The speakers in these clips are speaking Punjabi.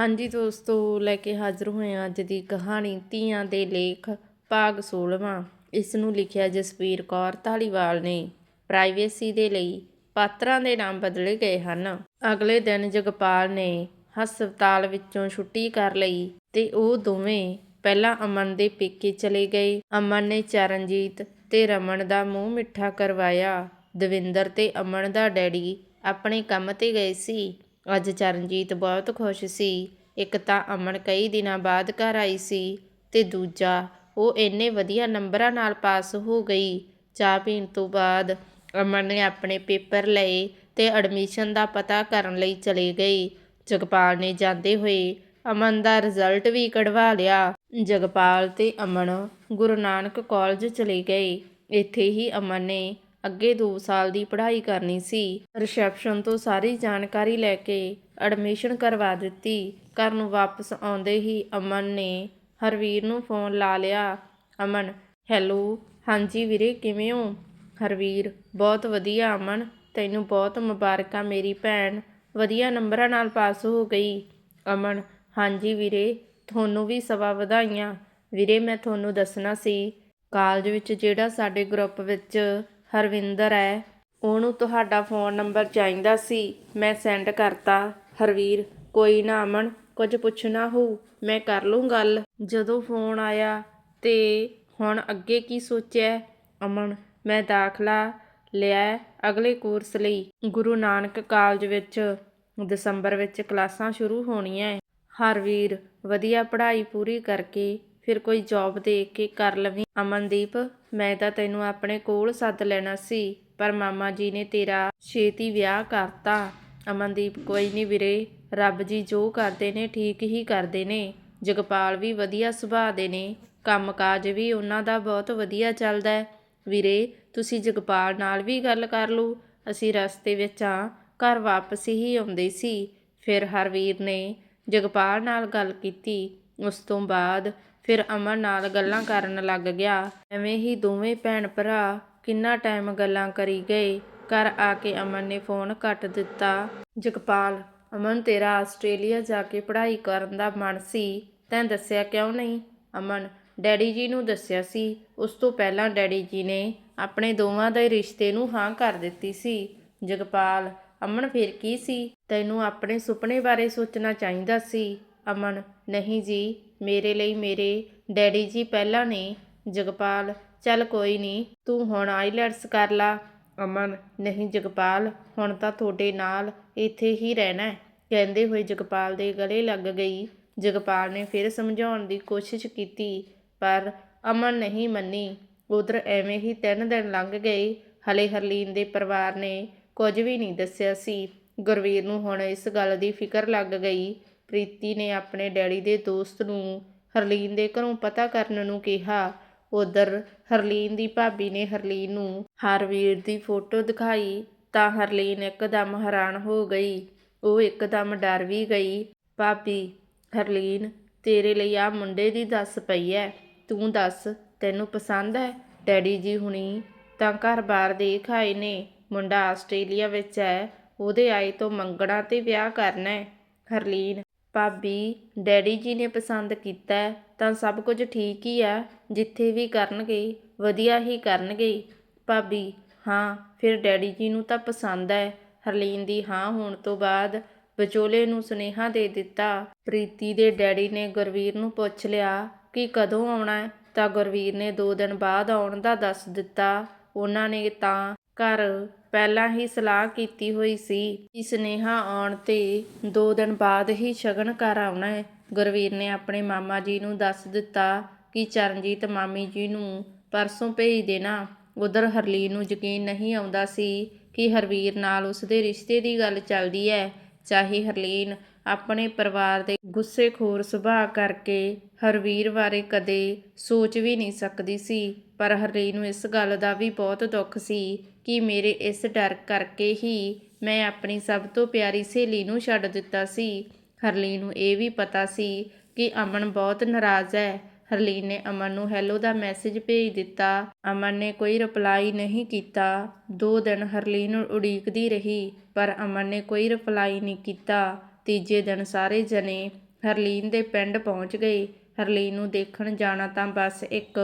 ਹਾਂਜੀ ਦੋਸਤੋ, ਲੈ ਕੇ ਹਾਜ਼ਰ ਹੋਏ ਹਾਂ ਅੱਜ ਦੀ ਕਹਾਣੀ ਧੀਆਂ ਦੇ ਲੇਖ ਭਾਗ 16ਵਾਂ ਇਸ ਨੂੰ ਲਿਖਿਆ ਜਸਵੀਰ ਕੌਰ ਧਾਲੀਵਾਲ ਨੇ। ਪ੍ਰਾਈਵੇਸੀ ਦੇ ਲਈ ਪਾਤਰਾਂ ਦੇ ਨਾਮ ਬਦਲੇ ਗਏ ਹਨ। ਅਗਲੇ ਦਿਨ ਜਗਪਾਲ ਨੇ ਹਸਪਤਾਲ ਵਿੱਚੋਂ ਛੁੱਟੀ ਕਰ ਲਈ ਤੇ ਉਹ ਦੋਵੇਂ ਪਹਿਲਾਂ ਅਮਨ ਦੇ ਪੇਕੇ ਚਲੇ ਗਏ। ਅਮਨ ਨੇ ਚਰਨਜੀਤ ਤੇ ਰਮਨ ਦਾ ਮੂੰਹ ਮਿੱਠਾ ਕਰਵਾਇਆ। ਦਵਿੰਦਰ ਤੇ ਅਮਨ ਦਾ ਡੈਡੀ ਆਪਣੇ ਕੰਮ ਤੇ ਗਏ ਸੀ। ਅੱਜ ਚਰਨਜੀਤ ਬਹੁਤ ਖੁਸ਼ ਸੀ। ਇੱਕ ਤਾਂ ਅਮਨ ਕਈ ਦਿਨਾਂ ਬਾਅਦ ਘਰ ਆਈ ਸੀ ਅਤੇ ਦੂਜਾ ਉਹ ਇੰਨੇ ਵਧੀਆ ਨੰਬਰਾਂ ਨਾਲ ਪਾਸ ਹੋ ਗਈ। ਚਾਹ ਪੀਣ ਤੋਂ ਬਾਅਦ ਅਮਨ ਨੇ ਆਪਣੇ ਪੇਪਰ ਲਏ ਅਤੇ ਐਡਮਿਸ਼ਨ ਦਾ ਪਤਾ ਕਰਨ ਲਈ ਚਲੇ ਗਈ। ਜਗਪਾਲ ਨੇ ਜਾਂਦੇ ਹੋਏ ਅਮਨ ਦਾ ਰਿਜ਼ਲਟ ਵੀ ਕਢਵਾ ਲਿਆ। ਜਗਪਾਲ ਅਤੇ ਅਮਨ ਗੁਰੂ ਨਾਨਕ ਕਾਲਜ ਚਲੇ ਗਏ। ਇੱਥੇ ਹੀ ਅਮਨ ਨੇ ਅੱਗੇ 2 ਸਾਲ ਦੀ ਪੜ੍ਹਾਈ ਕਰਨੀ ਸੀ। ਰਿਸੈਪਸ਼ਨ ਤੋਂ ਸਾਰੀ ਜਾਣਕਾਰੀ ਲੈ ਕੇ ਐਡਮਿਸ਼ਨ ਕਰਵਾ ਦਿੱਤੀ। ਘਰ ਨੂੰ ਵਾਪਸ ਆਉਂਦੇ ਹੀ ਅਮਨ ਨੇ ਹਰਵੀਰ ਨੂੰ ਫੋਨ ਲਾ ਲਿਆ। ਅਮਨ, ਹੈਲੋ, ਹਾਂਜੀ ਵੀਰੇ, ਕਿਵੇਂ ਹੋ? ਹਰਵੀਰ, ਬਹੁਤ ਵਧੀਆ ਅਮਨ, ਤੈਨੂੰ ਬਹੁਤ ਮੁਬਾਰਕਾਂ ਮੇਰੀ ਭੈਣ। ਵਧੀਆ ਨੰਬਰਾਂ ਨਾਲ ਪਾਸ ਹੋ ਗਈ। ਅਮਨ, ਹਾਂਜੀ ਵੀਰੇ, ਤੁਹਾਨੂੰ ਵੀ ਸਵਾ ਵਧਾਈਆਂ। ਵੀਰੇ, ਮੈਂ ਤੁਹਾਨੂੰ ਦੱਸਣਾ ਸੀ, ਕਾਲਜ ਵਿੱਚ ਜਿਹੜਾ ਸਾਡੇ ਗਰੁੱਪ ਵਿੱਚ ਹਰਵਿੰਦਰ ਹੈ। ਉਹਨੂੰ ਤੁਹਾਡਾ ਫੋਨ ਨੰਬਰ ਚਾਹੀਦਾ ਸੀ। ਮੈਂ ਸੈਂਡ ਕਰਤਾ। ਹਰਵੀਰ, ਕੋਈ ਨਾ ਅਮਨ, ਕੁਝ ਪੁੱਛਣਾ ਹੋਊ, ਮੈਂ ਕਰ ਲੂੰ ਗੱਲ। ਜਦੋਂ ਫੋਨ ਆਇਆ ਤੇ ਹੁਣ ਅੱਗੇ ਕੀ ਸੋਚਿਆ? ਅਮਨ, ਮੈਂ ਦਾਖਲਾ ਲਿਆ ਅਗਲੇ ਕੋਰਸ ਲਈ। ਗੁਰੂ ਨਾਨਕ ਕਾਲਜ ਵਿੱਚ ਦਸੰਬਰ ਵਿੱਚ ਕਲਾਸਾਂ ਸ਼ੁਰੂ ਹੋਣੀਆਂ ਹਰਵੀਰ, ਵਧੀਆ ਪੜ੍ਹਾਈ ਪੂਰੀ ਕਰਕੇ ਫਿਰ ਕੋਈ ਜੌਬ ਦੇਖ ਕੇ ਕਰ ਲਵੀਂ। ਅਮਨਦੀਪ, ਮੈਂ ਤਾਂ ਤੈਨੂੰ ਆਪਣੇ ਕੋਲ ਸੱਦ ਲੈਣਾ ਸੀ, ਪਰ ਮਾਮਾ ਜੀ ਨੇ ਤੇਰਾ ਛੇਤੀ ਵਿਆਹ ਕਰਤਾ। ਅਮਨਦੀਪ, ਕੋਈ ਨਹੀਂ ਵੀਰੇ, ਰੱਬ ਜੀ ਜੋ ਕਰਦੇ ਨੇ, ਠੀਕ ਹੀ ਕਰਦੇ ਨੇ। ਜਗਪਾਲ ਵੀ ਵਧੀਆ ਸੁਭਾਅ ਦੇ ਨੇ। ਕੰਮਕਾਜ ਵੀ ਉਹਨਾਂ ਦਾ ਬਹੁਤ ਵਧੀਆ ਚੱਲਦਾ ਹੈ। ਵੀਰੇ, ਤੁਸੀਂ ਜਗਪਾਲ ਨਾਲ ਵੀ ਗੱਲ ਕਰ ਲਓ। ਅਸੀਂ ਰਸਤੇ ਵਿੱਚ ਆ ਘਰ ਵਾਪਸ ਹੀ ਆਉਂਦੇ ਸੀ। ਫਿਰ ਹਰਵੀਰ ਨੇ ਜਗਪਾਲ ਨਾਲ ਗੱਲ ਕੀਤੀ। ਉਸ ਤੋਂ ਬਾਅਦ ਫਿਰ ਅਮਨ ਨਾਲ ਗੱਲਾਂ ਕਰਨ ਲੱਗ ਗਿਆ। ਐਵੇਂ ਹੀ ਦੋਵੇਂ ਭੈਣ ਭਰਾ ਕਿੰਨਾ ਟਾਈਮ ਗੱਲਾਂ ਕਰੀ ਗਏ। ਘਰ ਆ ਕੇ ਅਮਨ ਨੇ ਫੋਨ ਕੱਟ ਦਿੱਤਾ। ਜਗਪਾਲ, ਅਮਨ ਤੇਰਾ ਆਸਟ੍ਰੇਲੀਆ ਜਾ ਕੇ ਪੜ੍ਹਾਈ ਕਰਨ ਦਾ ਮਨ ਸੀ, ਤੈਂ ਦੱਸਿਆ ਕਿਉਂ ਨਹੀਂ? ਅਮਨ, ਡੈਡੀ ਜੀ ਨੂੰ ਦੱਸਿਆ ਸੀ। ਉਸ ਤੋਂ ਪਹਿਲਾਂ ਡੈਡੀ ਜੀ ਨੇ ਆਪਣੇ ਦੋਵਾਂ ਦੇ ਰਿਸ਼ਤੇ ਨੂੰ ਹਾਂ ਕਰ ਦਿੱਤੀ ਸੀ। ਜਗਪਾਲ, ਅਮਨ ਫਿਰ ਕੀ ਸੀ? ਤੈਨੂੰ ਆਪਣੇ ਸੁਪਨੇ ਬਾਰੇ ਸੋਚਣਾ ਚਾਹੀਦਾ ਸੀ। ਅਮਨ, ਨਹੀਂ ਜੀ, ਮੇਰੇ ਲਈ ਮੇਰੇ ਡੈਡੀ ਜੀ ਪਹਿਲਾਂ ਨੇ। ਜਗਪਾਲ, ਚੱਲ ਕੋਈ ਨਹੀਂ ਤੂੰ ਹੁਣ ਆਈਲੈਟਸ ਕਰ ਲਾ। ਅਮਨ, ਨਹੀਂ ਜਗਪਾਲ, ਹੁਣ ਤਾਂ ਤੁਹਾਡੇ ਨਾਲ ਇੱਥੇ ਹੀ ਰਹਿਣਾ ਕਹਿੰਦੇ ਹੋਏ ਜਗਪਾਲ ਦੇ ਗਲੇ ਲੱਗ ਗਈ। ਜਗਪਾਲ ਨੇ ਫਿਰ ਸਮਝਾਉਣ ਦੀ ਕੋਸ਼ਿਸ਼ ਕੀਤੀ, ਪਰ ਅਮਨ ਨਹੀਂ ਮੰਨੀ। ਉਧਰ ਐਵੇਂ ਹੀ ਤਿੰਨ ਦਿਨ ਲੰਘ ਗਏ। ਹਲੇ ਹਰਲੀਨ ਦੇ ਪਰਿਵਾਰ ਨੇ ਕੁਝ ਵੀ ਨਹੀਂ ਦੱਸਿਆ ਸੀ। ਗੁਰਵੀਰ ਨੂੰ ਹੁਣ ਇਸ ਗੱਲ ਦੀ ਫਿਕਰ ਲੱਗ ਗਈ ਪ੍ਰੀਤੀ ਨੇ ਆਪਣੇ ਡੈਡੀ ਦੇ ਦੋਸਤ ਨੂੰ ਹਰਲੀਨ ਦੇ ਘਰੋਂ ਪਤਾ ਕਰਨ ਨੂੰ ਕਿਹਾ। ਉਧਰ ਹਰਲੀਨ ਦੀ ਭਾਬੀ ਨੇ ਹਰਲੀਨ ਨੂੰ ਹਰਵੀਰ ਦੀ ਫੋਟੋ ਦਿਖਾਈ ਤਾਂ ਹਰਲੀਨ ਇੱਕਦਮ ਹੈਰਾਨ ਹੋ ਗਈ। ਉਹ ਇੱਕਦਮ ਡਰ ਵੀ ਗਈ। ਭਾਬੀ, ਹਰਲੀਨ, ਤੇਰੇ ਲਈ ਆ ਮੁੰਡੇ ਦੀ ਦੱਸ ਪਈ ਐ। ਤੂੰ ਦੱਸ, ਤੈਨੂੰ ਪਸੰਦ ਹੈ ਡੈਡੀ ਜੀ ਹੁਣੀ ਤਾਂ ਘਰ-ਬਾਰ ਦੇਖ ਆਏ ਨੇ। ਮੁੰਡਾ ਆਸਟ੍ਰੇਲੀਆ ਵਿੱਚ ਹੈ ਉਹਦੇ ਆਏ ਤੋਂ ਮੰਗਣਾ ਤੇ ਵਿਆਹ ਕਰਨਾ ਹੈ ਹਰਲੀਨ ਭਾਬੀ, ਡੈਡੀ ਜੀ ਨੇ ਪਸੰਦ ਕੀਤਾ ਤਾਂ ਸਭ ਕੁਝ ਠੀਕ ਹੀ ਆ ਜਿੱਥੇ ਵੀ ਕਰਨਗੇ, ਵਧੀਆ ਹੀ ਕਰਨਗੇ। ਭਾਬੀ, ਹਾਂ, ਫਿਰ ਡੈਡੀ ਜੀ ਨੂੰ ਤਾਂ ਪਸੰਦ ਹੈ। ਹਰਲੀਨ ਦੀ ਹਾਂ ਹੋਣ ਤੋਂ ਬਾਅਦ ਵਿਚੋਲੇ ਨੂੰ ਸੁਨੇਹਾ ਦੇ ਦਿੱਤਾ। ਪ੍ਰੀਤੀ ਦੇ ਡੈਡੀ ਨੇ ਗੁਰਵੀਰ ਨੂੰ ਪੁੱਛ ਲਿਆ ਕਿ ਕਦੋਂ ਆਉਣਾ ਤਾਂ ਗੁਰਵੀਰ ਨੇ 2 ਦਿਨ ਬਾਅਦ ਆਉਣ ਦਾ ਦੱਸ ਦਿੱਤਾ। ਉਹਨਾਂ ਨੇ ਤਾਂ ਘਰ ਪਹਿਲਾਂ ਹੀ ਸਲਾਹ ਕੀਤੀ ਹੋਈ ਸੀ ਕਿ ਸੁਨੇਹਾ ਆਉਣ ਤੇ 2 ਦਿਨ ਬਾਅਦ ਹੀ ਸ਼ਗਨ ਘਰ ਆਉਣਾ ਹੈ। ਗੁਰਵੀਰ ਨੇ ਆਪਣੇ ਮਾਮਾ ਜੀ ਨੂੰ ਦੱਸ ਦਿੱਤਾ ਕਿ ਚਰਨਜੀਤ ਮਾਮੀ ਜੀ ਨੂੰ ਪਰਸੋਂ ਭੇਜ ਦੇਣਾ। ਉਧਰ ਹਰਲੀਨ ਨੂੰ ਯਕੀਨ ਨਹੀਂ ਆਉਂਦਾ ਸੀ ਕਿ ਹਰਵੀਰ ਨਾਲ ਉਸਦੇ ਰਿਸ਼ਤੇ ਦੀ ਗੱਲ ਚੱਲਦੀ ਹੈ। ਚਾਹੇ ਹਰਲੀਨ ਆਪਣੇ ਪਰਿਵਾਰ ਦੇ ਗੁੱਸੇਖੋਰ ਸੁਭਾਅ ਕਰਕੇ ਹਰਵੀਰ ਬਾਰੇ ਕਦੇ ਸੋਚ ਵੀ ਨਹੀਂ ਸਕਦੀ ਸੀ। ਪਰ ਹਰਲੀਨ ਨੂੰ ਇਸ ਗੱਲ ਦਾ ਵੀ ਬਹੁਤ ਦੁੱਖ ਸੀ ਕਿ ਮੇਰੇ ਇਸ ਡਰ ਕਰਕੇ ਹੀ ਮੈਂ ਆਪਣੀ ਸਭ ਤੋਂ ਪਿਆਰੀ ਸਹੇਲੀ ਨੂੰ ਛੱਡ ਦਿੱਤਾ ਸੀ। ਹਰਲੀਨ ਨੂੰ ਇਹ ਵੀ ਪਤਾ ਸੀ ਕਿ ਅਮਨ ਬਹੁਤ ਨਾਰਾਜ਼ ਹੈ। ਹਰਲੀਨ ਨੇ ਅਮਨ ਨੂੰ ਹੈਲੋ ਦਾ ਮੈਸੇਜ ਭੇਜ ਦਿੱਤਾ। ਅਮਨ ਨੇ ਕੋਈ ਰਿਪਲਾਈ ਨਹੀਂ ਕੀਤਾ। ਦੋ ਦਿਨ ਹਰਲੀਨ ਉਡੀਕਦੀ ਰਹੀ, ਪਰ ਅਮਨ ਨੇ ਕੋਈ ਰਿਪਲਾਈ ਨਹੀਂ ਕੀਤਾ। ਤੀਜੇ ਦਿਨ ਸਾਰੇ ਜਣੇ ਹਰਲੀਨ ਦੇ ਪਿੰਡ ਪਹੁੰਚ ਗਏ। ਹਰਲੀਨ ਨੂੰ ਦੇਖਣ ਜਾਣਾ ਤਾਂ ਬਸ ਇੱਕ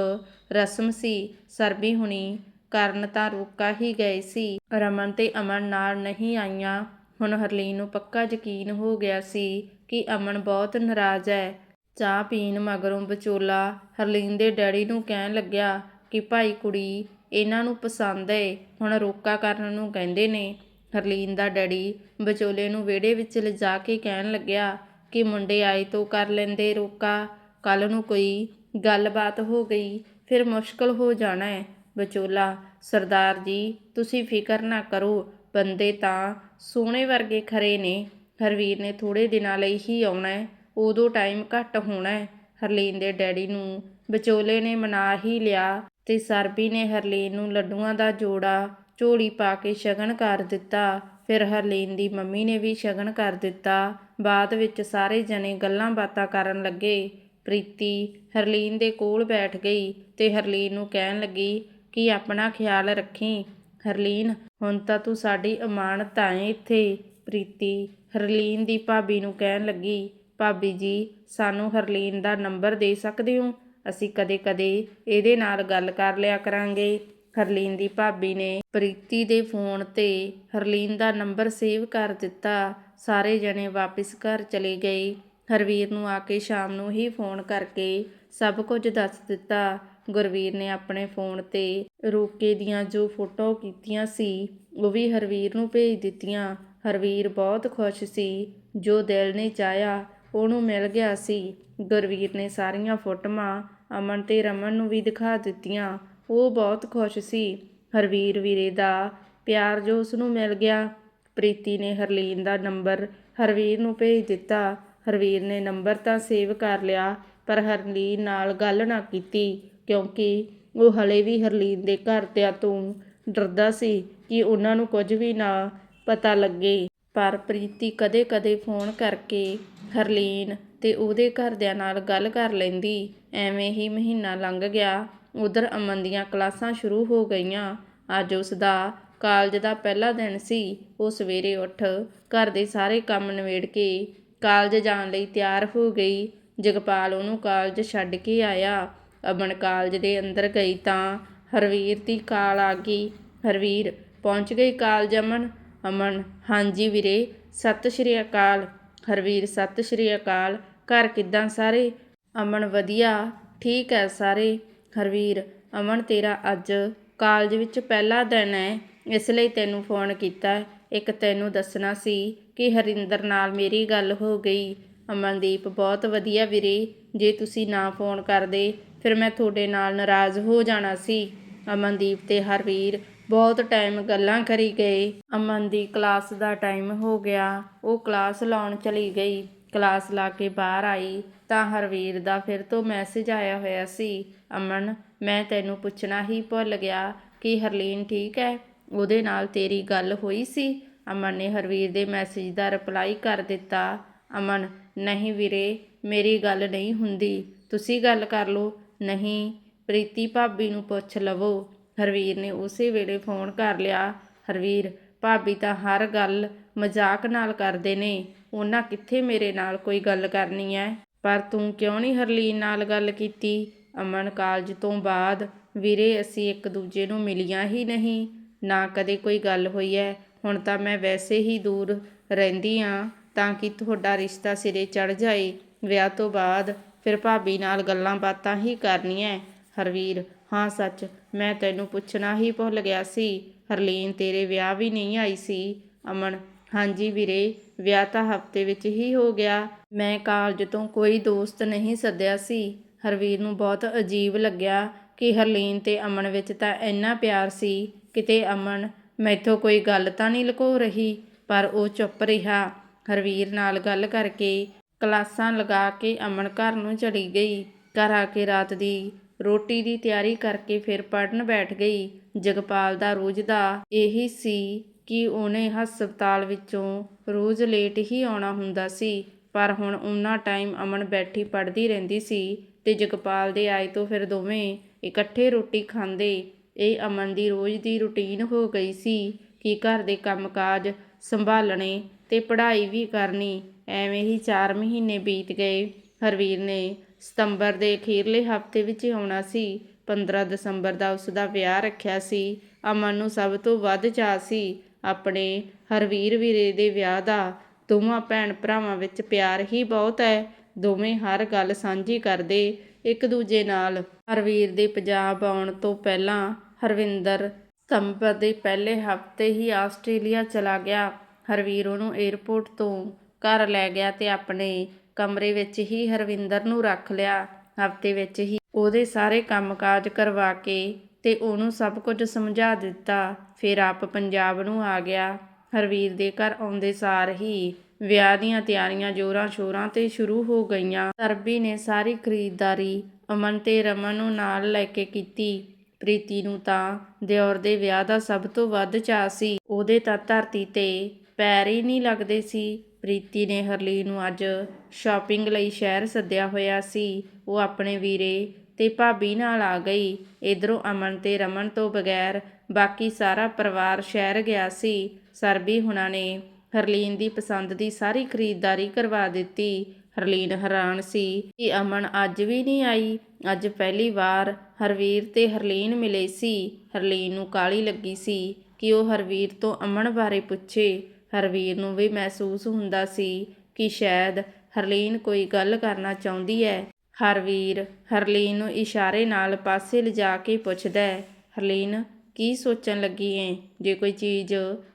ਰਸਮ ਸੀ। ਸਰਬੀ ਹੁਣੀ ਕਰਨ ਤਾਂ ਰੁਕਾ ਹੀ ਗਏ ਸੀ। ਰਮਨ ਤੇ ਅਮਨ ਨਾਲ ਨਹੀਂ ਆਈਆਂ। ਹੁਣ ਹਰਲੀਨ ਨੂੰ ਪੱਕਾ ਯਕੀਨ ਹੋ ਗਿਆ ਸੀ ਕਿ ਅਮਨ ਬਹੁਤ ਨਾਰਾਜ਼ ਹੈ। ਚਾਹ ਪੀਣ ਮਗਰੋਂ ਵਿਚੋਲਾ ਹਰਲੀਨ ਦੇ ਡੈਡੀ ਨੂੰ ਕਹਿਣ ਲੱਗਿਆ ਕਿ ਭਾਈ ਕੁੜੀ ਇਹਨਾਂ ਨੂੰ ਪਸੰਦ ਏ। ਹੁਣ ਰੋਕਾ ਕਰਨ ਨੂੰ ਕਹਿੰਦੇ ਨੇ। ਹਰਲੀਨ ਦਾ ਡੈਡੀ ਵਿਚੋਲੇ ਨੂੰ ਵਿਹੜੇ ਵਿੱਚ ਲਿਜਾ ਕੇ ਕਹਿਣ ਲੱਗਿਆ ਕਿ ਮੁੰਡੇ ਆਏ ਤੋਂ ਕਰ ਲੈਂਦੇ ਰੋਕਾ। ਕੱਲ ਨੂੰ ਕੋਈ ਗੱਲਬਾਤ ਹੋ ਗਈ, ਫਿਰ ਮੁਸ਼ਕਲ ਹੋ ਜਾਣਾ ਹੈ। ਵਿਚੋਲਾ, ਸਰਦਾਰ ਜੀ, ਤੁਸੀਂ ਫਿਕਰ ਨਾ ਕਰੋ, ਬੰਦੇ ਤਾਂ ਸੋਹਣੇ ਵਰਗੇ ਖਰੇ ਨੇ। ਹਰਵੀਰ ਨੇ ਥੋੜੇ ਦਿਨਾਂ ਲਈ ਹੀ ਆਉਣਾ ਹੈ, ਉਦੋਂ ਟਾਈਮ ਘੱਟ ਹੋਣਾ ਹੈ। ਹਰਲੀਨ ਦੇ ਡੈਡੀ ਨੂੰ ਵਿਚੋਲੇ ਨੇ ਮਨਾ ਹੀ ਲਿਆ ਤੇ ਸਰਬੀ ਨੇ ਹਰਲੀਨ ਨੂੰ ਲੱਡੂਆਂ ਦਾ ਜੋੜਾ, ਝੋਲੀ ਪਾ ਕੇ ਸ਼ਗਨ ਕਰ ਦਿੱਤਾ। ਫਿਰ ਹਰਲੀਨ ਦੀ ਮੰਮੀ ਨੇ ਵੀ ਸ਼ਗਨ ਕਰ ਦਿੱਤਾ। ਬਾਅਦ ਵਿੱਚ ਸਾਰੇ ਜਣੇ ਗੱਲਾਂ ਬਾਤਾਂ ਕਰਨ ਲੱਗੇ। ਪ੍ਰੀਤੀ ਹਰਲੀਨ ਦੇ ਕੋਲ ਬੈਠ ਗਈ ਤੇ ਹਰਲੀਨ ਨੂੰ ਕਹਿਣ ਲੱਗੀ ਕਿ ਆਪਣਾ ਖਿਆਲ ਰੱਖੀ। ਹਰਲੀਨ, ਹੁਣ ਤਾਂ ਤੂੰ ਸਾਡੀ ਅਮਾਨਤ ਆਏ ਇੱਥੇ। ਪ੍ਰੀਤੀ ਹਰਲੀਨ ਦੀ ਭਾਬੀ ਨੂੰ ਕਹਿਣ ਲੱਗੀ, ਭਾਬੀ ਜੀ, ਸਾਨੂੰ ਹਰਲੀਨ ਦਾ ਨੰਬਰ ਦੇ ਸਕਦੇ ਹੋ? ਅਸੀਂ ਕਦੇ-ਕਦੇ ਇਹਦੇ ਨਾਲ ਗੱਲ ਕਰ ਲਿਆ ਕਰਾਂਗੇ। ਹਰਲੀਨ ਦੀ ਭਾਬੀ ਨੇ ਪ੍ਰੀਤੀ ਦੇ ਫੋਨ ਤੇ ਹਰਲੀਨ ਦਾ ਨੰਬਰ ਸੇਵ ਕਰ ਦਿੱਤਾ। ਸਾਰੇ ਜਣੇ ਵਾਪਸ ਘਰ ਚਲੇ ਗਏ। ਹਰਵੀਰ ਨੂੰ ਆ ਕੇ ਸ਼ਾਮ ਨੂੰ ਹੀ ਫੋਨ ਕਰਕੇ ਸਭ ਕੁਝ ਦੱਸ ਦਿੱਤਾ। ਗੁਰਵੀਰ ਨੇ ਆਪਣੇ ਫੋਨ ਤੇ ਰੋਕੇ ਦੀਆਂ ਜੋ ਫੋਟੋ ਕੀਤੀਆਂ ਸੀ, ਉਹ ਵੀ ਹਰਵੀਰ ਨੂੰ ਭੇਜ ਦਿੱਤੀਆਂ। ਹਰਵੀਰ ਬਹੁਤ ਖੁਸ਼ ਸੀ। ਜੋ ਦਿਲ ਨੇ ਚਾਹਿਆ, ਉਹਨੂੰ ਮਿਲ ਗਿਆ ਸੀ। ਗੁਰਵੀਰ ਨੇ ਸਾਰੀਆਂ ਫੋਟੋਆਂ ਅਮਨ ਤੇ ਰਮਨ ਨੂੰ ਵੀ ਦਿਖਾ ਦਿੱਤੀਆਂ। ਉਹ ਬਹੁਤ ਖੁਸ਼ ਸੀ। ਹਰਵੀਰ ਵੀਰੇ ਦਾ ਪਿਆਰ ਜੋ ਉਸ ਨੂੰ ਮਿਲ ਗਿਆ। ਪ੍ਰੀਤੀ ਨੇ ਹਰਲੀਨ ਦਾ ਨੰਬਰ ਹਰਵੀਰ ਨੂੰ ਭੇਜ ਦਿੱਤਾ। ਹਰਵੀਰ ਨੇ ਨੰਬਰ ਤਾਂ ਸੇਵ ਕਰ ਲਿਆ, ਪਰ ਹਰਲੀਨ ਨਾਲ ਗੱਲ ਨਾ ਕੀਤੀ, ਕਿਉਂਕਿ ਉਹ ਹਲੇ ਵੀ ਹਰਲੀਨ ਦੇ ਘਰਦਿਆਂ ਤੋਂ ਡਰਦਾ ਸੀ ਕਿ ਉਹਨਾਂ ਨੂੰ ਕੁਝ ਵੀ ਨਾ ਪਤਾ ਲੱਗੇ। ਪਰ ਪ੍ਰੀਤੀ ਕਦੇ-ਕਦੇ ਫੋਨ ਕਰਕੇ ਹਰਲੀਨ ਤੇ ਉਹਦੇ ਘਰਦਿਆਂ ਨਾਲ ਗੱਲ ਕਰ ਲੈਂਦੀ। ਐਵੇਂ ਹੀ ਮਹੀਨਾ ਲੰਘ ਗਿਆ, ਉਧਰ ਅਮਨ ਦੀਆਂ ਕਲਾਸਾਂ ਸ਼ੁਰੂ ਹੋ ਗਈਆਂ। ਅੱਜ ਉਸ ਦਾ ਕਾਲਜ ਦਾ ਪਹਿਲਾ ਦਿਨ ਸੀ। ਉਹ ਸਵੇਰੇ ਉੱਠ ਘਰ ਦੇ ਸਾਰੇ ਕੰਮ ਨਿਬੇੜ ਕੇ ਕਾਲਜ ਜਾਣ ਲਈ ਤਿਆਰ ਹੋ ਗਈ। ਜਗਪਾਲ ਉਹਨੂੰ ਕਾਲਜ ਛੱਡ ਕੇ ਆਇਆ। ਅਮਨ ਕਾਲਜ ਦੇ ਅੰਦਰ ਗਈ ਤਾਂ ਹਰਵੀਰ ਦੀ ਕਾਲ ਆ ਗਈ। ਹਰਵੀਰ, ਪਹੁੰਚ ਗਈ ਕਾਲਜ ਅਮਨ? ਅਮਨ, ਹਾਂਜੀ ਵੀਰੇ, ਸਤਿ ਸ਼੍ਰੀ ਅਕਾਲ। ਹਰਵੀਰ, ਸਤਿ ਸ਼੍ਰੀ ਅਕਾਲ। ਘਰ ਕਿੱਦਾਂ ਸਾਰੇ? ਅਮਨ, ਵਧੀਆ। ਠੀਕ ਹੈ ਸਾਰੇ। ਹਰਵੀਰ, ਅਮਨ ਤੇਰਾ ਅੱਜ ਕਾਲਜ ਵਿੱਚ ਪਹਿਲਾ ਦਿਨ ਹੈ ਇਸ ਲਈ ਤੈਨੂੰ ਫੋਨ ਕੀਤਾ। ਇੱਕ ਤੈਨੂੰ ਦੱਸਣਾ ਸੀ ਕਿ ਹਰਿੰਦਰ ਨਾਲ ਮੇਰੀ ਗੱਲ ਹੋ ਗਈ। ਅਮਨਦੀਪ, ਬਹੁਤ ਵਧੀਆ ਵੀਰੇ। ਜੇ ਤੁਸੀਂ ਨਾ ਫੋਨ ਕਰਦੇ, ਫਿਰ ਮੈਂ ਤੁਹਾਡੇ ਨਾਲ ਨਾਰਾਜ਼ ਹੋ ਜਾਣਾ ਸੀ। ਅਮਨਦੀਪ ਤੇ ਹਰਵੀਰ ਬਹੁਤ ਟਾਈਮ ਗੱਲਾਂ ਕਰੀ ਗਏ। ਅਮਨ ਦੀ ਕਲਾਸ ਦਾ ਟਾਈਮ ਹੋ ਗਿਆ। ਉਹ ਕਲਾਸ ਲਾਉਣ ਚਲੀ ਗਈ। ਕਲਾਸ ਲਾ ਕੇ ਬਾਹਰ ਆਈ ਤਾਂ ਹਰਵੀਰ ਦਾ ਫਿਰ ਤੋਂ ਮੈਸੇਜ ਆਇਆ ਹੋਇਆ ਸੀ। ਅਮਨ, ਮੈਂ ਤੈਨੂੰ ਪੁੱਛਣਾ ਹੀ ਭੁੱਲ ਗਿਆ ਕਿ ਹਰਲੀਨ ਠੀਕ ਹੈ? ਉਹਦੇ ਨਾਲ ਤੇਰੀ ਗੱਲ ਹੋਈ ਸੀ? ਅਮਨ ਨੇ ਹਰਵੀਰ ਦੇ ਮੈਸੇਜ ਦਾ ਰਿਪਲਾਈ ਕਰ ਦਿੱਤਾ। ਅਮਨ, ਨਹੀਂ ਵੀਰੇ, ਮੇਰੀ ਗੱਲ ਨਹੀਂ ਹੁੰਦੀ। ਤੁਸੀਂ ਗੱਲ ਕਰ ਲਓ। ਨਹੀਂ, ਪ੍ਰੀਤੀ ਭਾਬੀ ਨੂੰ ਪੁੱਛ ਲਵੋ। ਹਰਵੀਰ ਨੇ ਉਸੇ ਵੇਲੇ ਫੋਨ ਕਰ ਲਿਆ। ਹਰਵੀਰ, ਭਾਬੀ ਤਾਂ ਹਰ ਗੱਲ ਮਜ਼ਾਕ ਨਾਲ ਕਰਦੇ ਨੇ। ਉਹਨਾਂ ਕਿੱਥੇ ਮੇਰੇ ਨਾਲ ਕੋਈ ਗੱਲ ਕਰਨੀ ਹੈ ਪਰ ਤੂੰ ਕਿਉਂ ਨਹੀਂ ਹਰਲੀਨ ਨਾਲ ਗੱਲ ਕੀਤੀ? ਅਮਨ ਕਾਲਜ ਤੋਂ ਬਾਅਦ, ਵੀਰੇ, ਅਸੀਂ ਇੱਕ ਦੂਜੇ ਨੂੰ ਮਿਲੀਆਂ ਹੀ ਨਹੀਂ। ਨਾ ਕਦੇ ਕੋਈ ਗੱਲ ਹੋਈ ਹੈ ਹੁਣ ਤਾਂ ਮੈਂ ਵੈਸੇ ਹੀ ਦੂਰ ਰਹਿੰਦੀ ਆ ਤਾਂ ਕਿ ਤੁਹਾਡਾ ਰਿਸ਼ਤਾ ਸਿਰੇ ਚੜ ਜਾਏ। ਵਿਆਹ ਤੋਂ ਬਾਅਦ ਫਿਰ ਭਾਬੀ ਨਾਲ ਗੱਲਾਂ ਬਾਤਾਂ ਹੀ ਕਰਨੀਆਂ ਹਰਵੀਰ, ਹਾਂ ਸੱਚ, ਮੈਂ ਤੈਨੂੰ ਪੁੱਛਣਾ ਹੀ ਭੁੱਲ ਗਿਆ ਸੀ। ਹਰਲੀਨ, ਤੇਰੇ ਵਿਆਹ ਵੀ ਨਹੀਂ ਆਈ ਸੀ। ਅਮਨ, ਹਾਂਜੀ ਵੀਰੇ, ਵਿਆਹ ਤਾਂ ਹਫ਼ਤੇ ਵਿੱਚ ਹੀ ਹੋ ਗਿਆ। ਮੈਂ ਕਾਲਜ ਤੋਂ ਕੋਈ ਦੋਸਤ ਨਹੀਂ ਸੱਦਿਆ ਸੀ। ਹਰਵੀਰ ਨੂੰ ਬਹੁਤ ਅਜੀਬ ਲੱਗਿਆ ਕਿ ਹਰਲੀਨ ਤੇ ਅਮਨ ਵਿੱਚ ਤਾਂ ਇੰਨਾ ਪਿਆਰ ਸੀ। ਕਿਤੇ ਅਮਨ ਮੈਥੋਂ ਕੋਈ ਗੱਲ ਤਾਂ ਨਹੀਂ ਲੁਕੋ ਰਹੀ, ਪਰ ਉਹ ਚੁੱਪ ਰਿਹਾ। ਹਰਵੀਰ ਨਾਲ ਗੱਲ ਕਰਕੇ ਕਲਾਸਾਂ ਲਗਾ ਕੇ ਅਮਨ ਘਰ ਨੂੰ ਚਲੀ ਗਈ। ਘਰ ਆ ਕੇ ਰਾਤ ਦੀ ਰੋਟੀ ਦੀ ਤਿਆਰੀ ਕਰਕੇ ਫਿਰ ਪੜਨ ਬੈਠ ਗਈ। ਜਗਪਾਲ ਦਾ ਰੋਜ਼ ਦਾ ਇਹੀ ਸੀ ਕਿ ਉਹਨੇ ਹਸਪਤਾਲ ਵਿੱਚੋਂ ਰੋਜ਼ ਲੇਟ ਹੀ ਆਉਣਾ ਹੁੰਦਾ ਸੀ, ਪਰ ਹੁਣ ਉਹਨਾਂ ਟਾਈਮ ਅਮਨ ਬੈਠੀ ਪੜ੍ਹਦੀ ਰਹਿੰਦੀ ਸੀ ਤੇ ਜਗਪਾਲ ਦੇ ਆਏ ਤੋਂ ਫਿਰ ਦੋਵੇਂ ਇਕੱਠੇ ਰੋਟੀ ਖਾਂਦੇ ਇਹ ਅਮਨ ਦੀ ਰੋਜ਼ ਦੀ ਰੁਟੀਨ ਹੋ ਗਈ ਸੀ ਕਿ ਘਰ ਦੇ ਕੰਮਕਾਜ ਸੰਭਾਲਣੇ ਤੇ ਪੜ੍ਹਾਈ ਵੀ ਕਰਨੀ ਐਵੇਂ ਹੀ 4 ਮਹੀਨੇ ਬੀਤ ਗਏ। ਹਰਵੀਰ ਨੇ ਸਤੰਬਰ ਦੇ ਅਖੀਰਲੇ ਹਫ਼ਤੇ ਵਿੱਚ ਆਉਣਾ ਸੀ। 15 ਦਸੰਬਰ ਦਾ ਉਸ ਦਾ ਵਿਆਹ ਰੱਖਿਆ ਸੀ। ਅਮਨ ਨੂੰ ਸਭ ਤੋਂ ਵੱਧ ਚਾਅ ਸੀ ਆਪਣੇ ਹਰਵੀਰ ਵੀਰੇ ਦੇ ਵਿਆਹ ਦਾ। ਦੋਵਾਂ ਭੈਣ ਭਰਾਵਾਂ ਵਿੱਚ ਪਿਆਰ ਹੀ ਬਹੁਤ ਹੈ। ਦੋਵੇਂ ਹਰ ਗੱਲ ਸਾਂਝੀ ਕਰਦੇ ਇੱਕ ਦੂਜੇ ਨਾਲ। ਹਰਵੀਰ ਦੇ ਪੰਜਾਬ ਆਉਣ ਤੋਂ ਪਹਿਲਾਂ ਹਰਵਿੰਦਰ ਸਤੰਬਰ ਦੇ ਪਹਿਲੇ ਹਫ਼ਤੇ ਹੀ ਆਸਟ੍ਰੇਲੀਆ ਚਲਾ ਗਿਆ। ਹਰਵੀਰ ਉਹਨੂੰ 에ਅਰਪੋਰਟ ਤੋਂ ਘਰ ਲੈ ਗਿਆ ਤੇ ਆਪਣੇ ਕਮਰੇ ਵਿੱਚ ਹੀ ਹਰਵਿੰਦਰ ਨੂੰ ਰੱਖ ਲਿਆ। ਹਫ਼ਤੇ ਵਿੱਚ ਹੀ ਉਹਦੇ ਸਾਰੇ ਕੰਮਕਾਜ ਕਰਵਾ ਕੇ ਤੇ ਉਹਨੂੰ ਸਭ ਕੁਝ ਸਮਝਾ ਦਿੱਤਾ। ਫਿਰ ਆਪ ਪੰਜਾਬ ਨੂੰ ਆ ਗਿਆ। ਹਰਵੀਰ ਦੇ ਘਰ ਆਉਂਦੇ ਸਾਰ ਹੀ ਵਿਆਹ ਦੀਆਂ ਤਿਆਰੀਆਂ ਜੋਰਾਂ ਸ਼ੋਰਾਂ ਤੇ ਸ਼ੁਰੂ ਹੋ ਗਈਆਂ। ਸਰਬੀ ਨੇ ਸਾਰੀ ਖਰੀਦਦਾਰੀ ਅਮਨ ਤੇ ਰਮਨ ਨੂੰ ਨਾਲ ਲੈ ਕੇ ਕੀਤੀ। ਪ੍ਰੀਤੀ ਨੂੰ ਤਾਂ ਦਿਓਰ ਦੇ ਵਿਆਹ ਦਾ ਸਭ ਤੋਂ ਵੱਧ ਚਾਅ ਸੀ। ਉਹਦੇ ਤਾਂ ਧਰਤੀ ਤੇ ਪੈਰ ਹੀ ਨਹੀਂ ਲੱਗਦੇ ਸੀ। ਪ੍ਰੀਤੀ ਨੇ ਹਰਲੀਨ ਨੂੰ ਅੱਜ ਸ਼ਾਪਿੰਗ ਲਈ ਸ਼ਹਿਰ ਸੱਦਿਆ ਹੋਇਆ ਸੀ। ਉਹ ਆਪਣੇ ਵੀਰੇ ਤੇ ਭਾਬੀ ਨਾਲ ਆ ਗਈ। ਇਧਰੋਂ ਅਮਨ ਤੇ ਰਮਨ ਤੋਂ ਬਗੈਰ ਬਾਕੀ ਸਾਰਾ ਪਰਿਵਾਰ ਸ਼ਹਿਰ ਗਿਆ ਸੀ। ਸਰਬੀ ਹੁਣਾਂ ਨੇ ਹਰਲੀਨ ਦੀ ਪਸੰਦ ਦੀ ਸਾਰੀ ਖਰੀਦਦਾਰੀ ਕਰਵਾ ਦਿੱਤੀ। ਹਰਲੀਨ ਹੈਰਾਨ ਸੀ ਕਿ ਅਮਨ ਅੱਜ ਵੀ ਨਹੀਂ ਆਈ। ਅੱਜ ਪਹਿਲੀ ਵਾਰ ਹਰਵੀਰ ਤੇ ਹਰਲੀਨ ਮਿਲੇ ਸੀ। ਹਰਲੀਨ ਨੂੰ ਕਾਲੀ ਲੱਗੀ ਸੀ ਕਿ ਉਹ ਹਰਵੀਰ ਤੋਂ ਅਮਨ ਬਾਰੇ ਪੁੱਛੇ। ਹਰਵੀਰ ਨੂੰ ਵੀ ਮਹਿਸੂਸ ਹੁੰਦਾ ਸੀ ਕਿ ਸ਼ਾਇਦ ਹਰਲੀਨ ਕੋਈ ਗੱਲ ਕਰਨਾ ਚਾਹੁੰਦੀ ਹੈ। ਹਰਵੀਰ ਹਰਲੀਨ ਨੂੰ ਇਸ਼ਾਰੇ ਨਾਲ ਪਾਸੇ ਲਿਜਾ ਕੇ ਪੁੱਛਦਾ ਹੈ, ਹਰਲੀਨ, ਕੀ ਸੋਚਣ ਲੱਗੀ ਏ? ਜੇ ਕੋਈ ਚੀਜ਼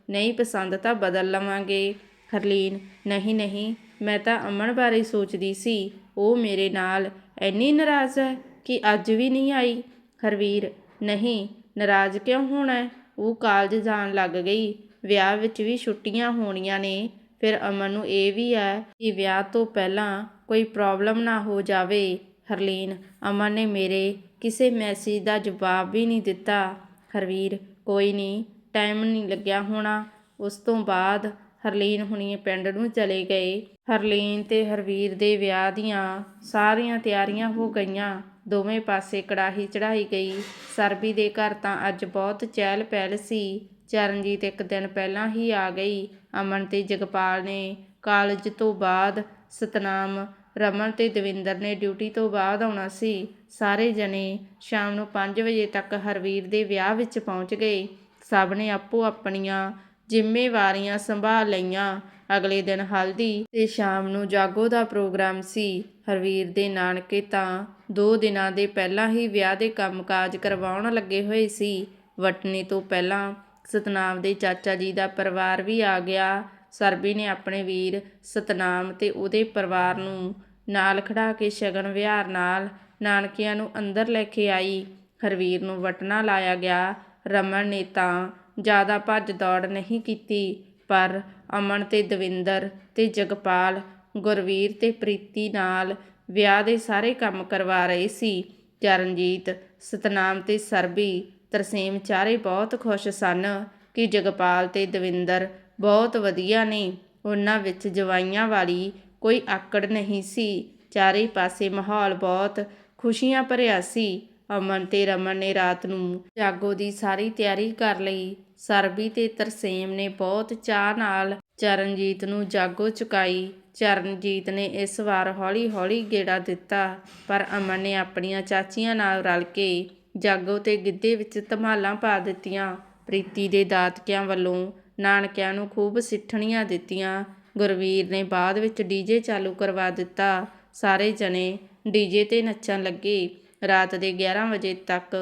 ਨਹੀਂ ਪਸੰਦ ਤਾਂ ਬਦਲ ਲਵਾਂਗੇ। ਹਰਲੀਨ, ਨਹੀਂ ਨਹੀਂ। ਮੈਂ ਤਾਂ ਅਮਨ ਬਾਰੇ ਸੋਚਦੀ ਸੀ। ਉਹ ਮੇਰੇ ਨਾਲ ਇੰਨੀ ਨਾਰਾਜ਼ ਹੈ ਕਿ ਅੱਜ ਵੀ ਨਹੀਂ ਆਈ। ਹਰਵੀਰ, ਨਹੀਂ, ਨਾਰਾਜ਼ ਕਿਉਂ ਹੋਣਾ ਉਹ ਕਾਲਜ ਜਾਣ ਲੱਗ ਗਈ। ਵਿਆਹ ਵਿੱਚ ਵੀ ਛੁੱਟੀਆਂ ਹੋਣੀਆਂ ਨੇ। ਫਿਰ ਅਮਨ ਨੂੰ ਇਹ ਵੀ ਹੈ ਕਿ ਵਿਆਹ ਤੋਂ ਪਹਿਲਾਂ ਕੋਈ ਪ੍ਰੋਬਲਮ ਨਾ ਹੋ ਜਾਵੇ। ਹਰਲੀਨ, ਅਮਨ ਨੇ ਮੇਰੇ ਕਿਸੇ ਮੈਸੇਜ ਦਾ ਜਵਾਬ ਵੀ ਨਹੀਂ ਦਿੱਤਾ। ਹਰਵੀਰ, ਕੋਈ ਨਹੀਂ ਟਾਈਮ ਨਹੀਂ ਲੱਗਿਆ ਹੋਣਾ। ਉਸ ਤੋਂ ਬਾਅਦ ਹਰਲੀਨ ਹੁਣੀ ਪਿੰਡ ਨੂੰ ਚਲੇ ਗਏ। ਹਰਲੀਨ ਤੇ ਹਰਵੀਰ ਦੇ ਵਿਆਹ ਦੀਆਂ ਸਾਰੀਆਂ ਤਿਆਰੀਆਂ ਹੋ ਗਈਆਂ। ਦੋਵੇਂ ਪਾਸੇ ਕੜਾਹੀ ਚੜਾਈ ਗਈ। ਸਰਬੀ ਦੇ ਘਰ ਤਾਂ ਅੱਜ ਬਹੁਤ ਚਹਿਲ ਪਹਿਲ ਸੀ। ਚਰਨਜੀਤ ਇੱਕ ਦਿਨ ਪਹਿਲਾਂ ਹੀ ਆ ਗਈ। ਅਮਨ ਤੇ ਜਗਪਾਲ ਨੇ ਕਾਲਜ ਤੋਂ ਬਾਅਦ ਸਤਨਾਮ, ਰਮਨ ਤੇ ਦਵਿੰਦਰ ਨੇ ਡਿਊਟੀ ਤੋਂ ਬਾਅਦ ਆਉਣਾ ਸੀ। ਸਾਰੇ ਜਣੇ ਸ਼ਾਮ ਨੂੰ 5 ਵਜੇ ਤੱਕ ਹਰਵੀਰ ਦੇ ਵਿਆਹ ਵਿੱਚ ਪਹੁੰਚ ਗਏ। ਸਭ ਨੇ ਆਪੋ ਆਪਣੀਆਂ ਜ਼ਿੰਮੇਵਾਰੀਆਂ ਸੰਭਾਲ ਲਈਆਂ। ਅਗਲੇ ਦਿਨ ਹਲਦੀ ਤੇ ਸ਼ਾਮ ਨੂੰ ਜਾਗੋ ਦਾ ਪ੍ਰੋਗਰਾਮ ਸੀ। ਹਰਵੀਰ ਦੇ ਨਾਨਕੇ ਤਾਂ 2 ਦਿਨਾਂ ਦੇ ਪਹਿਲਾਂ ਹੀ ਵਿਆਹ ਦੇ ਕੰਮਕਾਜ ਕਰਵਾਉਣ ਲੱਗੇ ਹੋਏ ਸੀ। ਵਟਣੀ ਤੋਂ ਪਹਿਲਾਂ ਸਤਨਾਮ ਦੇ ਚਾਚਾ ਜੀ ਦਾ ਪਰਿਵਾਰ ਵੀ ਆ ਗਿਆ। ਸਰਬੀ ਨੇ ਆਪਣੇ ਵੀਰ ਸਤਨਾਮ ਤੇ ਉਹਦੇ ਪਰਿਵਾਰ ਨੂੰ ਨਾਲ ਖੜਾ ਕੇ ਸ਼ਗਨ ਵਿਹਾਰ ਨਾਲ ਨਾਨਕਿਆਂ ਨੂੰ ਅੰਦਰ ਲੈ ਕੇ ਆਈ। ਹਰਵੀਰ ਨੂੰ ਵਟਣਾ ਲਾਇਆ ਗਿਆ। ਰਮਨ ਨੇ ਤਾਂ ਜ਼ਿਆਦਾ ਭੱਜ ਦੌੜ ਨਹੀਂ ਕੀਤੀ, ਪਰ ਅਮਨ ਤੇ ਦਵਿੰਦਰ ਤੇ ਜਗਪਾਲ, ਗੁਰਵੀਰ ਤੇ ਪ੍ਰੀਤੀ ਨਾਲ ਵਿਆਹ ਦੇ ਸਾਰੇ ਕੰਮ ਕਰਵਾ ਰਹੇ ਸੀ। ਚਰਨਜੀਤ, ਸਤਨਾਮ ਤੇ ਸਰਬੀ, ਤਰਸੇਮ ਚਾਰੇ ਬਹੁਤ ਖੁਸ਼ ਸਨ ਕਿ ਜਗਪਾਲ ਤੇ ਦਵਿੰਦਰ ਬਹੁਤ ਵਧੀਆ ਨੇ। ਉਹਨਾਂ ਵਿੱਚ ਜਵਾਈਆਂ ਵਾਲੀ ਕੋਈ ਆਕੜ ਨਹੀਂ ਸੀ। ਚਾਰੇ ਪਾਸੇ ਮਾਹੌਲ ਬਹੁਤ ਖੁਸ਼ੀਆਂ ਭਰਿਆ ਸੀ। ਅਮਨ ਤੇ ਰਮਨ ਨੇ ਰਾਤ ਨੂੰ ਜਾਗੋ ਦੀ ਸਾਰੀ ਤਿਆਰੀ ਕਰ ਲਈ। ਸਰਬੀ ਤੇ ਤਰਸੇਮ ਨੇ ਬਹੁਤ ਚਾਹ ਨਾਲ ਚਰਨਜੀਤ ਨੂੰ ਜਾਗੋ ਚੁਕਾਈ। ਚਰਨਜੀਤ ਨੇ ਇਸ ਵਾਰ ਹੌਲੀ-ਹੌਲੀ ਗੇੜਾ ਦਿੱਤਾ, ਪਰ ਅਮਨ ਨੇ ਆਪਣੀਆਂ ਚਾਚੀਆਂ ਨਾਲ ਰਲ ਕੇ ਜਾਗੋ ਤੇ ਗਿੱਧੇ ਵਿੱਚ ਧਮਾਲਾਂ ਪਾ ਦਿੱਤੀਆਂ। ਪ੍ਰੀਤੀ ਦੇ ਦਾਤਕਿਆਂ ਵੱਲੋਂ ਨਾਨਕਿਆਂ ਨੂੰ ਖੂਬ ਸਿੱਠਣੀਆਂ ਦਿੱਤੀਆਂ। ਗੁਰਵੀਰ ਨੇ ਬਾਅਦ ਵਿੱਚ ਡੀਜੇ ਚਾਲੂ ਕਰਵਾ ਦਿੱਤਾ। ਸਾਰੇ ਜਣੇ ਡੀਜੇ ਤੇ ਨੱਚਣ ਲੱਗੇ। ਰਾਤ ਦੇ 11 ਵਜੇ ਤੱਕ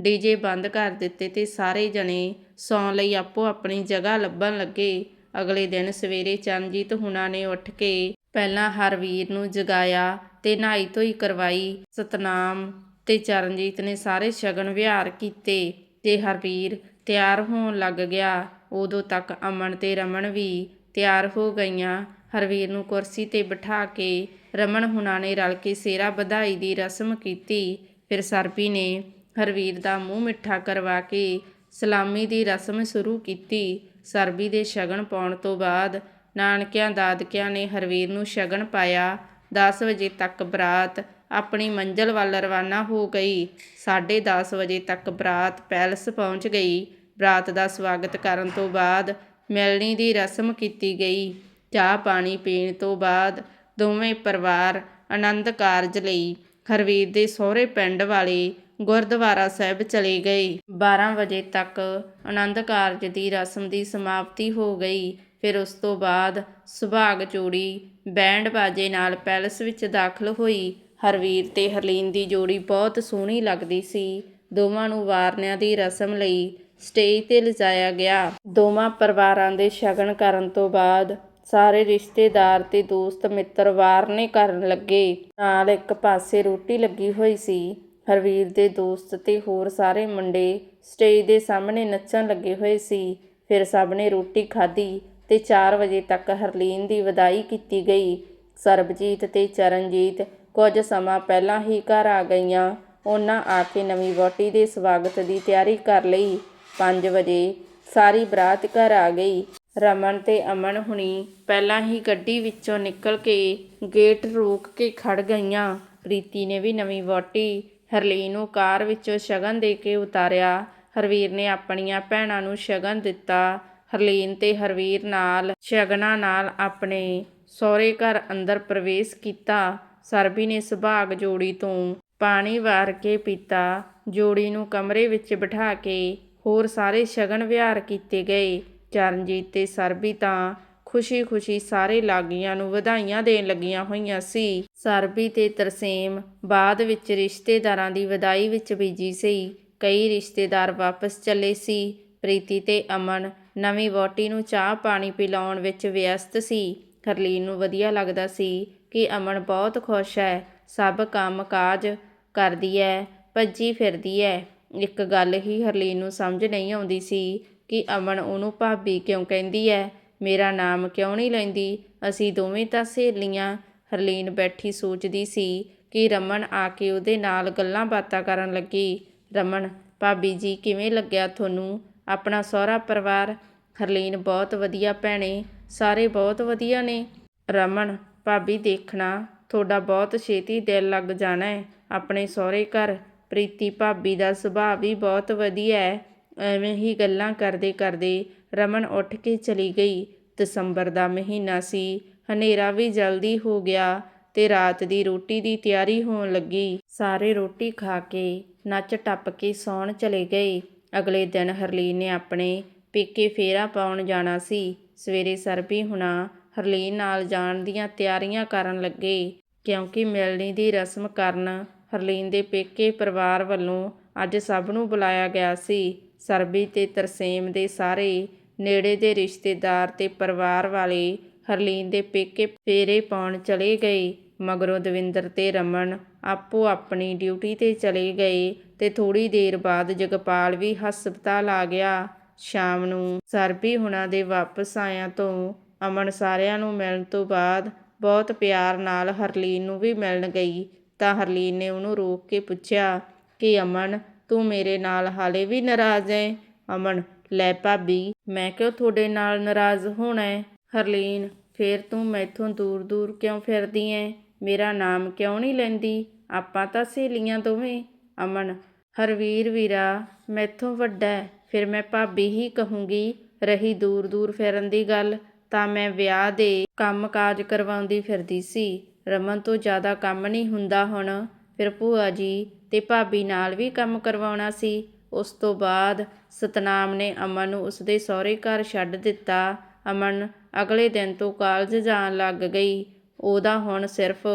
ਡੀਜੇ ਬੰਦ ਕਰ ਦਿੱਤੇ ਤੇ ਸਾਰੇ ਜਣੇ ਸੌਣ ਲਈ ਆਪੋ ਆਪਣੀ ਜਗ੍ਹਾ ਲੱਭਣ ਲੱਗੇ। ਅਗਲੇ ਦਿਨ ਸਵੇਰੇ ਚਰਨਜੀਤ ਹੁਣਾਂ ਨੇ ਉੱਠ ਕੇ ਪਹਿਲਾਂ ਹਰਵੀਰ ਨੂੰ ਜਗਾਇਆ ਤੇ ਨਹਾਈ ਧੋਈ ਕਰਵਾਈ। ਸਤਨਾਮ ਤੇ ਚਰਨਜੀਤ ਨੇ ਸਾਰੇ ਸ਼ਗਨ ਵਿਹਾਰ ਕੀਤੇ ਤੇ ਹਰਵੀਰ ਤਿਆਰ ਹੋਣ ਲੱਗ ਗਿਆ। ਉਦੋਂ ਤੱਕ ਅਮਨ ਤੇ ਰਮਨ ਵੀ ਤਿਆਰ ਹੋ ਗਈਆਂ। ਹਰਵੀਰ ਨੂੰ ਕੁਰਸੀ ਤੇ ਬਿਠਾ ਕੇ ਰਮਨ ਹੁਣਾਂ ਨੇ ਰਲ ਕੇ ਸੇਰਾ ਵਧਾਈ ਦੀ ਰਸਮ ਕੀਤੀ। ਫਿਰ ਸਰਬੀ ਨੇ ਹਰਵੀਰ ਦਾ ਮੂੰਹ ਮਿੱਠਾ ਕਰਵਾ ਕੇ ਸਲਾਮੀ ਦੀ ਰਸਮ ਸ਼ੁਰੂ ਕੀਤੀ। ਸਰਬੀ ਦੇ ਸ਼ਗਨ ਪਾਉਣ ਤੋਂ ਬਾਅਦ ਨਾਨਕਿਆਂ ਦਾਦਕਿਆਂ ਨੇ ਹਰਵੀਰ ਨੂੰ ਸ਼ਗਨ ਪਾਇਆ। 10 ਵਜੇ ਤੱਕ ਬਰਾਤ ਆਪਣੀ ਮੰਜ਼ਲ ਵੱਲ ਰਵਾਨਾ ਹੋ ਗਈ। 10:30 ਵਜੇ ਤੱਕ ਬਰਾਤ ਪੈਲਸ ਪਹੁੰਚ ਗਈ। ਬਰਾਤ ਦਾ ਸਵਾਗਤ ਕਰਨ ਤੋਂ ਬਾਅਦ ਮਿਲਣੀ ਦੀ ਰਸਮ ਕੀਤੀ ਗਈ। ਚਾਹ ਪਾਣੀ ਪੀਣ ਤੋਂ ਬਾਅਦ ਦੋਵੇਂ ਪਰਿਵਾਰ ਆਨੰਦ ਕਾਰਜ ਲਈ ਹਰਵੀਰ ਦੇ ਸਹੁਰੇ ਪਿੰਡ ਵਾਲੇ ਗੁਰਦੁਆਰਾ ਸਾਹਿਬ ਚਲੇ ਗਏ। 12 ਵਜੇ ਤੱਕ ਆਨੰਦ ਕਾਰਜ ਦੀ ਰਸਮ ਦੀ ਸਮਾਪਤੀ ਹੋ ਗਈ। ਫਿਰ ਉਸ ਤੋਂ ਬਾਅਦ ਸੁਭਾਗ ਜੋੜੀ ਬੈਂਡ ਬਾਜੇ ਨਾਲ ਪੈਲਸ ਵਿੱਚ ਦਾਖਲ ਹੋਈ। ਹਰਵੀਰ ਤੇ ਹਰਲੀਨ ਦੀ ਜੋੜੀ ਬਹੁਤ ਸੋਹਣੀ ਲੱਗਦੀ ਸੀ। ਦੋਵਾਂ ਨੂੰ ਵਾਰਨਿਆਂ ਦੀ ਰਸਮ ਲਈ ਸਟੇਜ ਤੇ ਲਿਜਾਇਆ ਗਿਆ। ਦੋਵਾਂ ਪਰਿਵਾਰਾਂ ਦੇ ਸ਼ਗਨ ਕਰਨ ਤੋਂ ਬਾਅਦ ਸਾਰੇ ਰਿਸ਼ਤੇਦਾਰ ਤੇ ਦੋਸਤ ਮਿੱਤਰ ਵਾਰਨੇ ਕਰਨ ਲੱਗੇ। ਨਾਲ ਇੱਕ ਪਾਸੇ ਰੋਟੀ ਲੱਗੀ ਹੋਈ ਸੀ। ਹਰਵੀਰ ਦੇ ਦੋਸਤ ਤੇ ਹੋਰ ਸਾਰੇ ਮੁੰਡੇ ਸਟੇਜ ਦੇ ਸਾਹਮਣੇ ਨੱਚਣ ਲੱਗੇ ਹੋਏ ਸੀ। ਫਿਰ ਸਭ ਨੇ ਰੋਟੀ ਖਾਧੀ ਤੇ ਚਾਰ ਵਜੇ ਤੱਕ ਹਰਲੀਨ ਦੀ ਵਿਦਾਈ ਕੀਤੀ ਗਈ। ਸਰਬਜੀਤ ਤੇ ਚਰਨਜੀਤ ਕੁਝ ਸਮਾਂ ਪਹਿਲਾਂ ਹੀ ਘਰ ਆ ਗਈਆਂ। ਉਹਨਾਂ ਆ ਕੇ ਨਵੀਂ ਵਹੁਟੀ ਦੇ ਸਵਾਗਤ ਦੀ ਤਿਆਰੀ ਕਰ ਲਈ। ਪੰਜ ਵਜੇ ਸਾਰੀ ਬਰਾਤ ਘਰ ਆ ਗਈ। ਰਮਨ ਤੇ ਅਮਨ ਹੁਣੀ ਪਹਿਲਾਂ ਹੀ ਗੱਡੀ ਵਿੱਚੋਂ ਨਿਕਲ ਕੇ ਗੇਟ ਰੋਕ ਕੇ ਖੜ ਗਈਆਂ। ਪ੍ਰੀਤੀ ਨੇ ਵੀ ਨਵੀਂ ਵਹੁਟੀ, ਹਰਲੀਨ ਨੂੰ ਕਾਰ ਵਿੱਚੋਂ ਸ਼ਗਨ ਦੇ ਕੇ ਉਤਾਰਿਆ। ਹਰਵੀਰ ਨੇ ਆਪਣੀਆਂ ਭੈਣਾਂ ਨੂੰ ਸ਼ਗਨ ਦਿੱਤਾ। ਹਰਲੀਨ ਤੇ ਹਰਵੀਰ ਨਾਲ, ਸ਼ਗਨਾਂ ਨਾਲ ਆਪਣੇ ਸਹੁਰੇ ਘਰ ਅੰਦਰ ਪ੍ਰਵੇਸ਼ ਕੀਤਾ। ਸਰਬੀ ਨੇ ਸੁਭਾਗ ਜੋੜੀ ਤੋਂ ਪਾਣੀ ਵਾਰ ਕੇ ਪੀਤਾ। ਜੋੜੀ ਨੂੰ ਕਮਰੇ ਵਿੱਚ ਬਿਠਾ ਕੇ ਹੋਰ ਸਾਰੇ ਸ਼ਗਨ ਵਿਹਾਰ ਕੀਤੇ ਗਏ। ਚਰਨਜੀਤ ਤੇ ਸਰਬੀ ਤਾਂ ਖੁਸ਼ੀ-ਖੁਸ਼ੀ ਸਾਰੇ ਲਾਗੀਆਂ ਨੂੰ ਵਧਾਈਆਂ ਦੇਣ ਲੱਗੀਆਂ ਹੋਈਆਂ ਸੀ। ਸਰਬੀ ਤੇ ਤਰਸੇਮ ਬਾਅਦ ਵਿੱਚ ਰਿਸ਼ਤੇਦਾਰਾਂ ਦੀ ਵਿਦਾਈ ਵਿੱਚ ਬੀਜੀ ਸੀ। ਕਈ ਰਿਸ਼ਤੇਦਾਰ ਵਾਪਸ ਚੱਲੇ ਸੀ। ਪ੍ਰੀਤੀ ਤੇ ਅਮਨ ਨਵੀਂ ਵਹੁਟੀ ਨੂੰ ਚਾਹ ਪਾਣੀ ਪਿਲਾਉਣ ਵਿੱਚ ਵਿਅਸਤ ਸੀ। ਹਰਲੀਨ ਨੂੰ ਵਧੀਆ ਲੱਗਦਾ ਸੀ ਕਿ ਅਮਨ ਬਹੁਤ ਖੁਸ਼ ਹੈ। ਸਭ ਕੰਮ ਕਾਜ ਕਰਦੀ ਹੈ, ਭੱਜੀ ਫਿਰਦੀ ਹੈ। ਇੱਕ ਗੱਲ ਹੀ ਹਰਲੀਨ ਨੂੰ ਸਮਝ ਨਹੀਂ ਆਉਂਦੀ ਸੀ ਕਿ ਅਮਨ ਉਹਨੂੰ ਭਾਬੀ ਕਿਉਂ ਕਹਿੰਦੀ ਹੈ ਮੇਰਾ ਨਾਮ ਕਿਉਂ ਨਹੀਂ ਲੈਂਦੀ? ਅਸੀਂ ਦੋਵੇਂ ਤਾਂ ਸਹੇਲੀਆਂ। ਹਰਲੀਨ ਬੈਠੀ ਸੋਚਦੀ ਸੀ ਕਿ ਰਮਨ ਆ ਕੇ ਉਹਦੇ ਨਾਲ ਗੱਲਾਂ ਬਾਤਾਂ ਕਰਨ ਲੱਗੀ। ਰਮਨ, ਭਾਬੀ ਜੀ ਕਿਵੇਂ ਲੱਗਿਆ ਤੁਹਾਨੂੰ? ਆਪਣਾ ਸਹੁਰਾ ਪਰਿਵਾਰ? ਹਰਲੀਨ, ਬਹੁਤ ਵਧੀਆ ਭੈਣੇ। ਸਾਰੇ ਬਹੁਤ ਵਧੀਆ ਨੇ। ਰਮਨ, ਭਾਬੀ ਦੇਖਣਾ, ਤੁਹਾਡਾ ਬਹੁਤ ਛੇਤੀ ਦਿਲ ਲੱਗ ਜਾਣਾ ਹੈ ਆਪਣੇ ਸਹੁਰੇ ਘਰ, ਪ੍ਰੀਤੀ ਭਾਬੀ ਦਾ ਸੁਭਾਅ ਵੀ ਬਹੁਤ ਵਧੀਆ ਹੈ ਐਵੇਂ ਹੀ ਗੱਲਾਂ ਕਰਦੇ ਕਰਦੇ ਰਮਨ ਉੱਠ ਕੇ ਚਲੀ ਗਈ। ਦਸੰਬਰ ਦਾ ਮਹੀਨਾ ਸੀ। ਹਨੇਰਾ ਵੀ ਜਲਦੀ ਹੋ ਗਿਆ ਤੇ ਰਾਤ ਦੀ ਰੋਟੀ ਦੀ ਤਿਆਰੀ ਹੋਣ ਲੱਗੀ। ਸਾਰੇ ਰੋਟੀ ਖਾ ਕੇ ਨੱਚ ਟੱਪ ਕੇ ਸੌਣ ਚਲੇ ਗਏ। ਅਗਲੇ ਦਿਨ ਹਰਲੀਨ ਨੇ ਆਪਣੇ ਪੇਕੇ ਫੇਰਾ ਪਾਉਣ ਜਾਣਾ ਸੀ। ਸਵੇਰੇ ਸਰਬੀ ਹੁਣਾ ਹਰਲੀਨ ਨਾਲ ਜਾਣ ਦੀਆਂ ਤਿਆਰੀਆਂ ਕਰਨ ਲੱਗੇ। ਕਿਉਂਕਿ ਮਿਲਣੀ ਦੀ ਰਸਮ ਕਰਨ ਹਰਲੀਨ ਦੇ ਪੇਕੇ ਪਰਿਵਾਰ ਵੱਲੋਂ ਅੱਜ ਸਭ ਨੂੰ ਬੁਲਾਇਆ ਗਿਆ ਸੀ। ਸਰਬੀ ਤੇ ਤਰਸੇਮ ਦੇ ਸਾਰੇ ਨੇੜੇ ਦੇ ਰਿਸ਼ਤੇਦਾਰ ਤੇ ਪਰਿਵਾਰ ਵਾਲੇ ਹਰਲੀਨ ਦੇ ਪੇਕੇ ਫੇਰੇ ਪਾਉਣ ਚਲੇ ਗਏ। ਮਗਰੋਂ ਦਵਿੰਦਰ ਤੇ ਰਮਨ ਆਪੋ ਆਪਣੀ ਡਿਊਟੀ ਤੇ ਚਲੇ ਗਏ ਤੇ ਥੋੜੀ ਦੇਰ ਬਾਅਦ ਜਗਪਾਲ ਵੀ ਹਸਪਤਾਲ ਆ ਗਿਆ। ਸ਼ਾਮ ਨੂੰ ਸਰਬੀ ਹੁਣਾਂ ਦੇ ਵਾਪਸ ਆਇਆਂ ਤੋਂ ਅਮਨ ਸਾਰਿਆਂ ਨੂੰ ਮਿਲਣ ਤੋਂ ਬਾਅਦ ਬਹੁਤ ਪਿਆਰ ਨਾਲ ਹਰਲੀਨ ਨੂੰ ਵੀ ਮਿਲਣ ਗਈ। ਤਾਂ ਹਰਲੀਨ ਨੇ ਉਹਨੂੰ ਰੋਕ ਕੇ ਪੁੱਛਿਆ ਕਿ ਅਮਨ ਤੂੰ ਮੇਰੇ ਨਾਲ ਹਾਲੇ ਵੀ ਨਾਰਾਜ਼ ਹੈ ਅਮਨ, ਲੈ ਭਾਬੀ, ਮੈਂ ਕਿਉਂ ਤੁਹਾਡੇ ਨਾਲ ਨਾਰਾਜ਼ ਹੋਣਾ ਹੈ ਹਰਲੀਨ, ਫੇਰ ਤੂੰ ਮੈਥੋਂ ਦੂਰ ਦੂਰ ਕਿਉਂ ਫਿਰਦੀ ਐ? ਮੇਰਾ ਨਾਮ ਕਿਉਂ ਨਹੀਂ ਲੈਂਦੀ? ਆਪਾਂ ਤਾਂ ਸਹੇਲੀਆਂ ਦੋਵੇਂ। ਅਮਨ, ਹਰਵੀਰ ਵੀਰਾ, ਮੈਥੋਂ ਵੱਡਾ ਫਿਰ ਮੈਂ ਭਾਬੀ ਹੀ ਕਹੂੰਗੀ, ਰਹੀ ਦੂਰ ਦੂਰ ਫਿਰਨ ਦੀ ਗੱਲ, ਤਾਂ ਮੈਂ ਵਿਆਹ ਦੇ ਕੰਮ ਕਾਜ ਕਰਵਾਉਂਦੀ ਫਿਰਦੀ ਸੀ। ਰਮਨ ਤੋਂ ਜ਼ਿਆਦਾ ਕੰਮ ਨਹੀਂ ਹੁੰਦਾ ਹੁਣ। ਫਿਰ ਭੂਆ ਜੀ ਤੇ ਭਾਬੀ ਨਾਲ ਵੀ ਕੰਮ ਕਰਵਾਉਣਾ ਸੀ। ਉਸ ਤੋਂ ਬਾਅਦ ਸਤਨਾਮ ਨੇ ਅਮਨ ਨੂੰ ਉਸਦੇ ਸਹੁਰੇ ਘਰ ਛੱਡ ਦਿੱਤਾ। ਅਮਨ ਅਗਲੇ ਦਿਨ ਤੋਂ ਕਾਲਜ ਜਾਣ ਲੱਗ ਗਈ। ਉਹਦਾ ਹੁਣ ਸਿਰਫ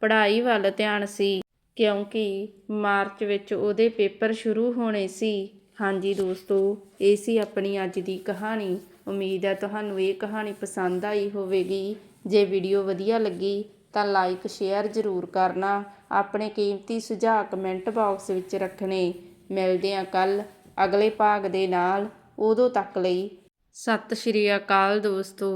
ਪੜ੍ਹਾਈ ਵੱਲ ਧਿਆਨ ਸੀ, ਕਿਉਂਕਿ ਮਾਰਚ ਵਿੱਚ ਉਹਦੇ ਪੇਪਰ ਸ਼ੁਰੂ ਹੋਣੇ ਸੀ। ਹਾਂਜੀ ਦੋਸਤੋ, ਇਹ ਸੀ ਆਪਣੀ ਅੱਜ ਦੀ ਕਹਾਣੀ। ਉਮੀਦ ਹੈ ਤੁਹਾਨੂੰ ਇਹ ਕਹਾਣੀ ਪਸੰਦ ਆਈ ਹੋਵੇਗੀ। ਜੇ ਵੀਡੀਓ ਵਧੀਆ ਲੱਗੀ ਤਾਂ ਲਾਈਕ, ਸ਼ੇਅਰ ਜ਼ਰੂਰ ਕਰਨਾ। ਆਪਣੇ ਕੀਮਤੀ ਸੁਝਾਅ ਕਮੈਂਟ ਬਾਕਸ ਵਿੱਚ ਰੱਖਣੇ। ਮਿਲਦੇ ਹਾਂ ਕੱਲ ਅਗਲੇ ਭਾਗ ਦੇ ਨਾਲ। ਉਦੋਂ ਤੱਕ ਲਈ ਸਤਿ ਸ਼੍ਰੀ ਅਕਾਲ ਦੋਸਤੋ।